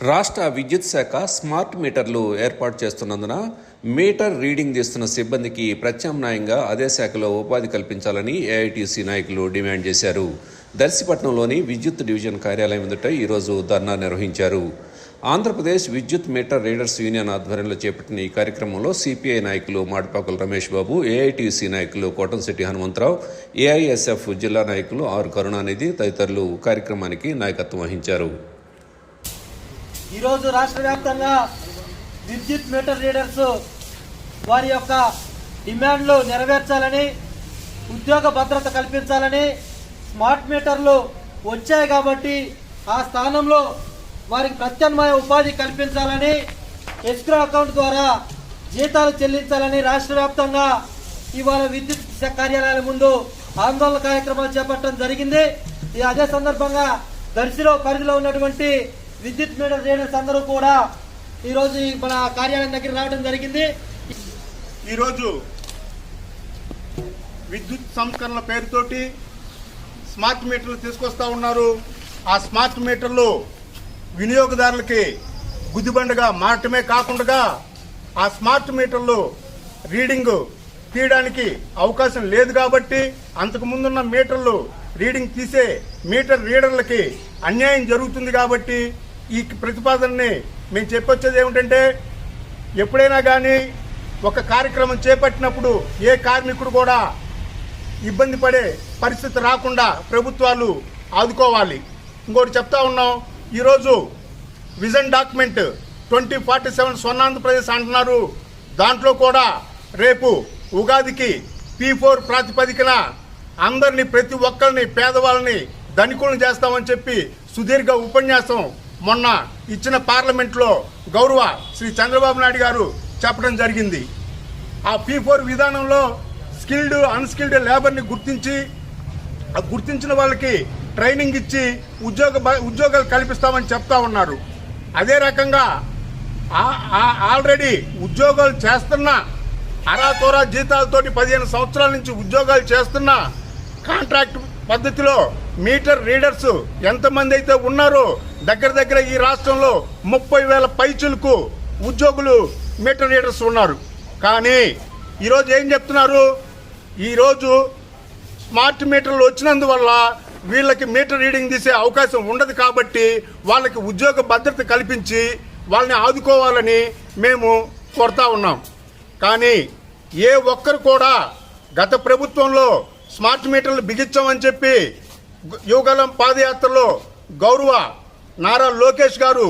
రాష్ట్ర విద్యుత్ శాఖ స్మార్ట్ మీటర్లు ఏర్పాటు చేస్తున్నందున మీటర్ రీడింగ్ తీస్తున్న సిబ్బందికి ప్రత్యామ్నాయంగా అదే శాఖలో ఉపాధి కల్పించాలని ఏఐటీసీ నాయకులు డిమాండ్ చేశారు. దర్శిపట్నంలోని విద్యుత్ డివిజన్ కార్యాలయం ఎదుట ఈరోజు ధర్నా నిర్వహించారు. ఆంధ్రప్రదేశ్ విద్యుత్ మీటర్ రీడర్స్ యూనియన్ ఆధ్వర్యంలో చేపట్టిన ఈ కార్యక్రమంలో సిపిఐ నాయకులు మాడిపాకుల రమేష్ బాబు ఏఐటీసీ నాయకులు కోటంశెట్టి హనుమంతరావు ఏఐఎస్ఎఫ్ జిల్లా నాయకులు ఆర్ కరుణానిధి తదితరులు కార్యక్రమానికి నాయకత్వం వహించారు. ఈరోజు రాష్ట్ర వ్యాప్తంగా విద్యుత్ మీటర్ రీడర్స్ వారి యొక్క డిమాండ్లు నెరవేర్చాలని ఉద్యోగ భద్రత కల్పించాలని స్మార్ట్ మీటర్లు వచ్చాయి కాబట్టి ఆ స్థానంలో వారికి ప్రత్యామ్నాయ ఉపాధి కల్పించాలని ఎస్క్రో అకౌంట్ ద్వారా జీతాలు చెల్లించాలని రాష్ట్ర వ్యాప్తంగా ఇవాళ విద్యుత్ కార్యాలయాల ముందు ఆందోళన కార్యక్రమాలు చేపట్టడం జరిగింది. ఈ అదే సందర్భంగా దర్శిలో పరిధిలో ఉన్నటువంటి విద్యుత్ మీటర్ రీడర్స్ అందరూ కూడా ఈరోజు మన కార్యాలయం దగ్గర రావడం జరిగింది. ఈరోజు విద్యుత్ సంస్కరణల పేరుతోటి స్మార్ట్ మీటర్లు తీసుకొస్తా ఉన్నారు. ఆ స్మార్ట్ మీటర్లు వినియోగదారులకి గుదిబండగా మారటమే కాకుండా ఆ స్మార్ట్ మీటర్లు రీడింగ్ తీయడానికి అవకాశం లేదు కాబట్టి అంతకు ముందున్న మీటర్లు రీడింగ్ తీసే మీటర్ రీడర్లకి అన్యాయం జరుగుతుంది కాబట్టి ఈ ప్రతిపాదనని మేము చెప్పొచ్చేది ఏమిటంటే ఎప్పుడైనా కానీ ఒక కార్యక్రమం చేపట్టినప్పుడు ఏ కార్మికుడు కూడా ఇబ్బంది పడే పరిస్థితి రాకుండా ప్రభుత్వాలు ఆదుకోవాలి. ఇంకోటి చెప్తా ఉన్నాం ఈరోజు vision document twenty forty seven Swarnandhra Pradesh అంటున్నారు. దాంట్లో కూడా రేపు ఉగాదికి పీ ఫోర్ ప్రాతిపదికన అందరినీ ప్రతి ఒక్కరిని పేదవాళ్ళని ధనికులను చేస్తామని చెప్పి సుదీర్ఘ ఉపన్యాసం మొన్న ఇచ్చిన పార్లమెంట్లో గౌరవ శ్రీ చంద్రబాబు నాయుడు గారు చెప్పడం జరిగింది. ఆ పీ ఫోర్ విధానంలో స్కిల్డ్ అన్స్కిల్డ్ లేబర్ని గుర్తించి ఆ గుర్తించిన వాళ్ళకి ట్రైనింగ్ ఇచ్చి ఉద్యోగ ఉద్యోగాలు కల్పిస్తామని చెప్తా ఉన్నారు. అదే రకంగా ఆ- ఆల్రెడీ ఉద్యోగాలు చేస్తున్న అరాతోరా జీతాలతోటి పదిహేను సంవత్సరాల నుంచి ఉద్యోగాలు చేస్తున్న కాంట్రాక్ట్ పద్ధతిలో మీటర్ రీడర్స్ ఎంతమంది అయితే ఉన్నారో దగ్గర దగ్గర ఈ రాష్ట్రంలో ముప్పై వేల పైచులకు ఉద్యోగులు మీటర్ రీడర్స్ ఉన్నారు. కానీ ఈరోజు ఏం చెప్తున్నారు? ఈరోజు స్మార్ట్ మీటర్లు వచ్చినందువల్ల వీళ్ళకి మీటర్ రీడింగ్ తీసే అవకాశం ఉండదు కాబట్టి వాళ్ళకి ఉద్యోగ భద్రత కల్పించి వాళ్ళని ఆదుకోవాలని మేము కోరుతా ఉన్నాం. కానీ ఏ ఒక్కరు కూడా గత ప్రభుత్వంలో స్మార్ట్ మీటర్లు బిగించామని చెప్పి యువగలం పాదయాత్రలో గౌరవ నారా లోకేష్ గారు